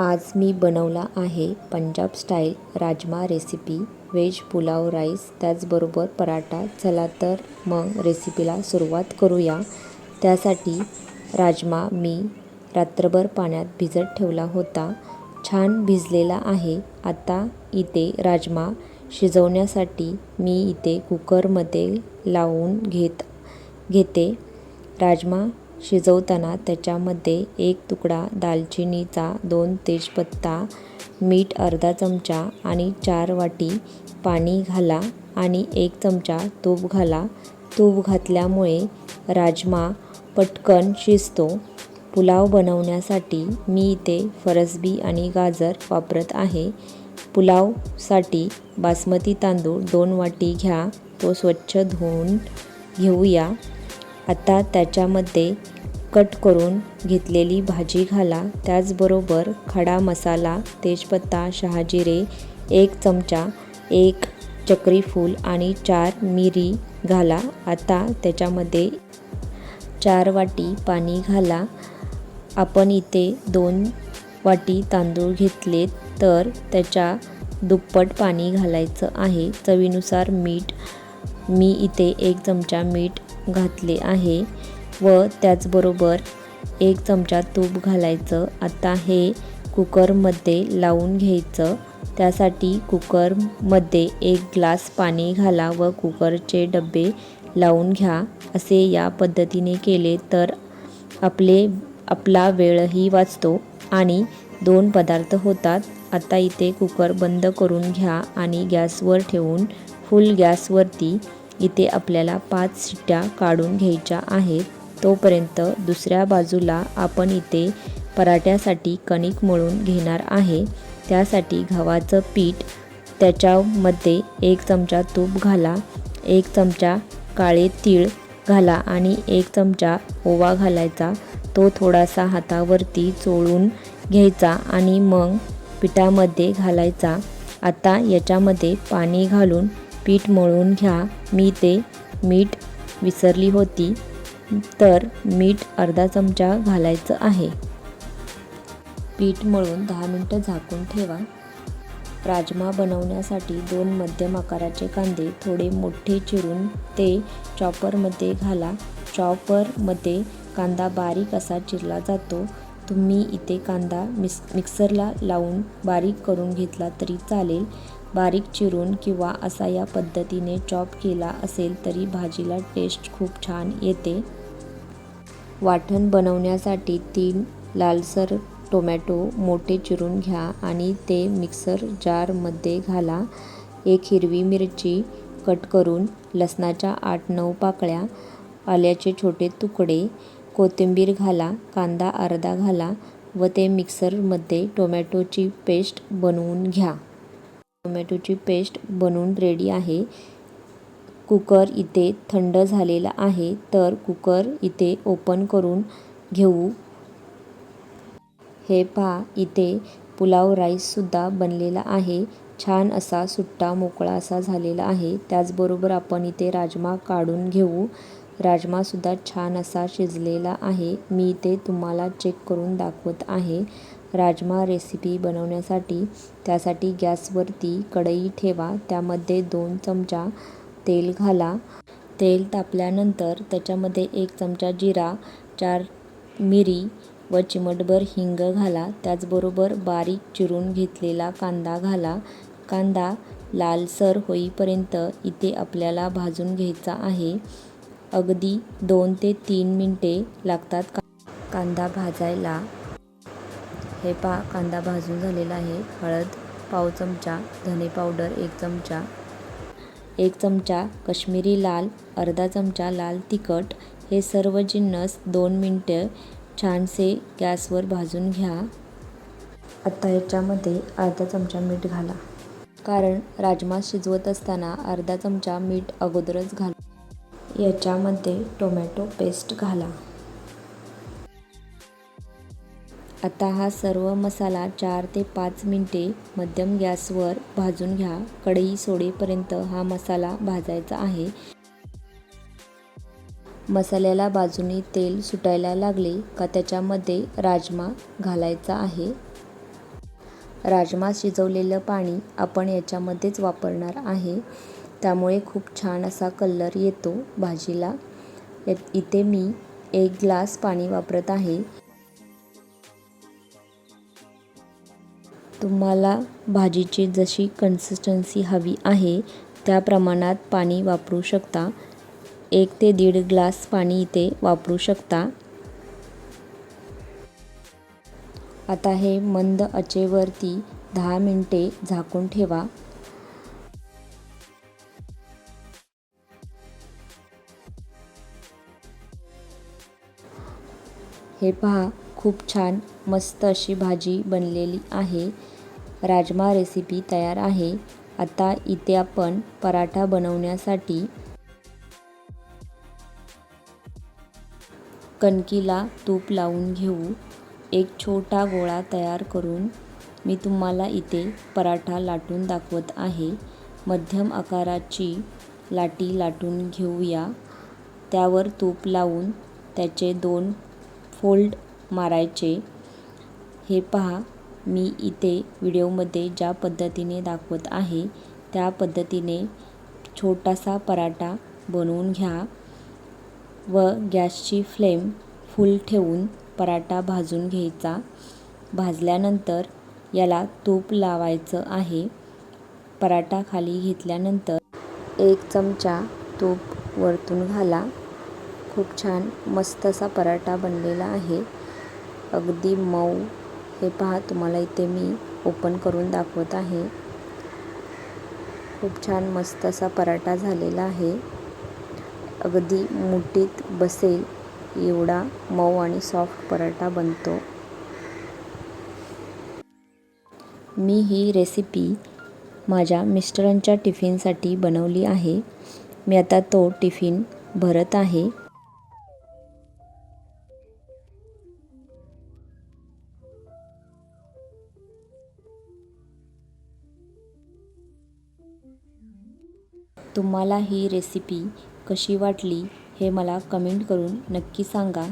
आज मी बनवला आहे Punjab style rajma recipe. Veg pulao rice त्याचबरोबर पराठा. चला तर मग रेसिपीला सुरुवात करूया. त्यासाठी राजमा मी रात्रभर पाण्यात भिजत ठेवला होता. छान भिजलेला आहे. आता इथे राजमा शिजवण्यासाठी मी इथे कुकरमध्ये लावून घेत घेते. राजमा शिजवताना त्याच्यामध्ये एक तुकडा दालचिनीचा दोन तेजपत्ता मीठ अर्धा चमचा आणि चार वाटी पाणी घाला आणि एक चमचा तूप घाला. तूप घातल्यामुळे राजमा पटकन शिजतो. पुलाव बनवण्यासाठी मी इथे फरसबी आणि गाजर वापरत आहे. पुलावसाठी बासमती तांदूळ दोन वाटी घ्या. तो स्वच्छ धुवून घेऊया. आता त्याच्यामध्ये कट करून घेतलेली भाजी घाला. त्याचबरोबर खडा मसाला तेजपत्ता शहाजिरे एक चमचा एक चक्रीफूल आणि चार मिरी घाला. आता त्याच्यामध्ये चार वाटी पाणी घाला. आपण इथे दोन वाटी तांदूळ घेतले तर त्याच्या दुप्पट पाणी घालायचं आहे. चवीनुसार मीठ मी इथे एक चमचा मीठ घातले आहे व त्याचबरोबर एक चमचा तूप घालायचं. आता हे कुकरमध्ये लावून घ्यायचं. त्यासाठी कुकरमध्ये एक ग्लास पाणी घाला व कुकरचे डबे लावून घ्या. असे या पद्धतीने केले तर आपले आपला वेळही वाचतो आणि दोन पदार्थ होतात. आता इथे कुकर बंद करून घ्या आणि गॅसवर ठेवून फुल गॅसवरती इथे आपल्याला पाच शिट्ट्या काढून घ्यायच्या आहेत. तोपर्यंत दुसऱ्या बाजूला आपण इथे पराठ्यासाठी कणिक मळून घेणार आहे. त्यासाठी गव्हाचं पीठ त्याच्यामध्ये एक चमचा तूप घाला एक चमचा काळे तीळ घाला आणि एक चमचा ओवा घालायचा. तो थोडासा हातावरती चोळून घ्यायचा आणि मग पिठामध्ये घालायचा. आता याच्यामध्ये पाणी घालून पीठ मळून घ्या. मी ते मीठ विसरली होती तर मीठ अर्धा चमचा घालायचं आहे. पीठ मळून दहा मिनटं झाकून ठेवा. राजमा बनवण्यासाठी दोन मध्यम आकाराचे कांदे थोडे मोठे चिरून ते चॉपरमध्ये घाला. चॉपरमध्ये कांदा बारीक असा चिरला जातो. तुम्ही इथे कांदा मिस मिक्सरला लावून बारीक करून घेतला तरी चालेल. बारीक चिरून किंवा असा या पद्धतीने चॉप केला असेल तरी भाजीला टेस्ट खूप छान येते. वाटण बनवण्यासाठी तीन लालसर टोमॅटो मोठे चिरून घ्या आणि ते मिक्सर जारमध्ये घाला. एक हिरवी मिरची कट करून लसणाच्या आठ नऊ पाकळ्या आल्याचे छोटे तुकडे कोथिंबीर घाला कांदा अर्धा घाला व ते मिक्सरमध्ये टोमॅटोची पेस्ट बनवून घ्या. टोमॅटोची पेस्ट बनवून रेडी आहे. कुकर इथे थंड झालेला आहे तर कुकर इथे ओपन करून घेऊ. हे पहा इथे पुलाव राईससुद्धा बनलेला आहे. छान असा सुट्टा मोकळा असा झालेला आहे. त्याचबरोबर आपण इथे राजमा काढून घेऊ. राजमासुद्धा छान असा शिजलेला आहे. मी इथे तुम्हाला चेक करून दाखवत आहे. राजमा रेसिपी बनवण्यासाठी त्यासाठी गॅसवरती कढई ठेवा त्यामध्ये दोन चमचा तेल घाला. तेल तापल्यानंतर त्याच्यामध्ये एक चमचा जिरा चार मिरी व चिमटभर हिंग घाला. त्याचबरोबर बारीक चिरून घेतलेला कांदा घाला. कांदा लालसर होईपर्यंत इथे आपल्याला भाजून घ्यायचा आहे. अगदी दोन ते तीन मिनटे लागतात का कांदा भाजायला. हे पा कांदा भाजून झालेला आहे. हळद पाव चमचा धने पावडर एक चमचा. एक चमचा कश्मीरी लाल अर्धा चमचा लाल तिखट. हे सर्व जिन्नस दोन मिनटं छानसे गॅसवर भाजून घ्या. आत्ता याच्यामध्ये अर्धा चमचा मीठ घाला. कारण राजमा शिजवत असताना अर्धा चमचा मीठ अगोदरच घाला. याच्यामध्ये टोमॅटो पेस्ट घाला. आता हा सर्व मसाला चार ते पाच मिनटे मध्यम गॅसवर भाजून घ्या. कढई सोडेपर्यंत हा मसाला भाजायचा आहे. मसाल्याला बाजूने तेल सुटायला लागले का त्याच्यामध्ये राजमा घालायचा आहे. राजमा शिजवलेलं पाणी आपण याच्यामध्येच वापरणार आहे. त्यामुळे खूप छान असा कलर येतो भाजीला. इथे मी एक ग्लास पाणी वापरत आहे. तुम्हाला भाजीची जशी कन्सिस्टन्सी हवी आहे त्या प्रमाणात पाणी वापरू शकता. एक ते दीड ग्लास पाणी इथे वापरू शकता. आता हे मंद आचेवरती दहा मिनटे झाकून ठेवा. हे पहा खूप छान मस्त अशी भाजी बनलेली आहे. राजमा रेसिपी तयार आहे. आता इथे आपण पराठा बनवण्यासाठी कणकीला तूप लावून घेऊ. एक छोटा गोळा तयार करून मी तुम्हाला इथे पराठा लाटून दाखवत आहे. मध्यम आकाराची लाटी लाटून घेऊया. त्यावर तूप लावून त्याचे दोन फोल्ड मारायचे. हे पहा मी इथे व्हिडिओमध्ये ज्या पद्धतीने दाखवत आहे त्या पद्धतीने छोटासा पराठा बनवून घ्या व गॅसची फ्लेम फुल ठेवून पराठा भाजून घ्यायचा. भाजल्यानंतर याला तूप लावायचं आहे. पराठा खाली घेतल्यानंतर एक चमचा तूप वरतून घाला. खूप छान मस्त असा पराठा बनलेला आहे. अगदी मऊ. हे पहा तुम्हाला इथे मी ओपन करून दाखवत आहे. खूप छान मस्त असा पराठा झालेला आहे. अगदी मुठीत बसेल एवढा मऊ आणि सॉफ्ट पराठा बनतो. मी ही रेसिपी माझ्या मिस्टरांच्या टिफिनसाठी बनवली आहे. मी आता तो टिफिन भरत आहे. तुम्हाला ही रेसिपी कशी वाटली हे मला कमेंट करून नक्की सांगा.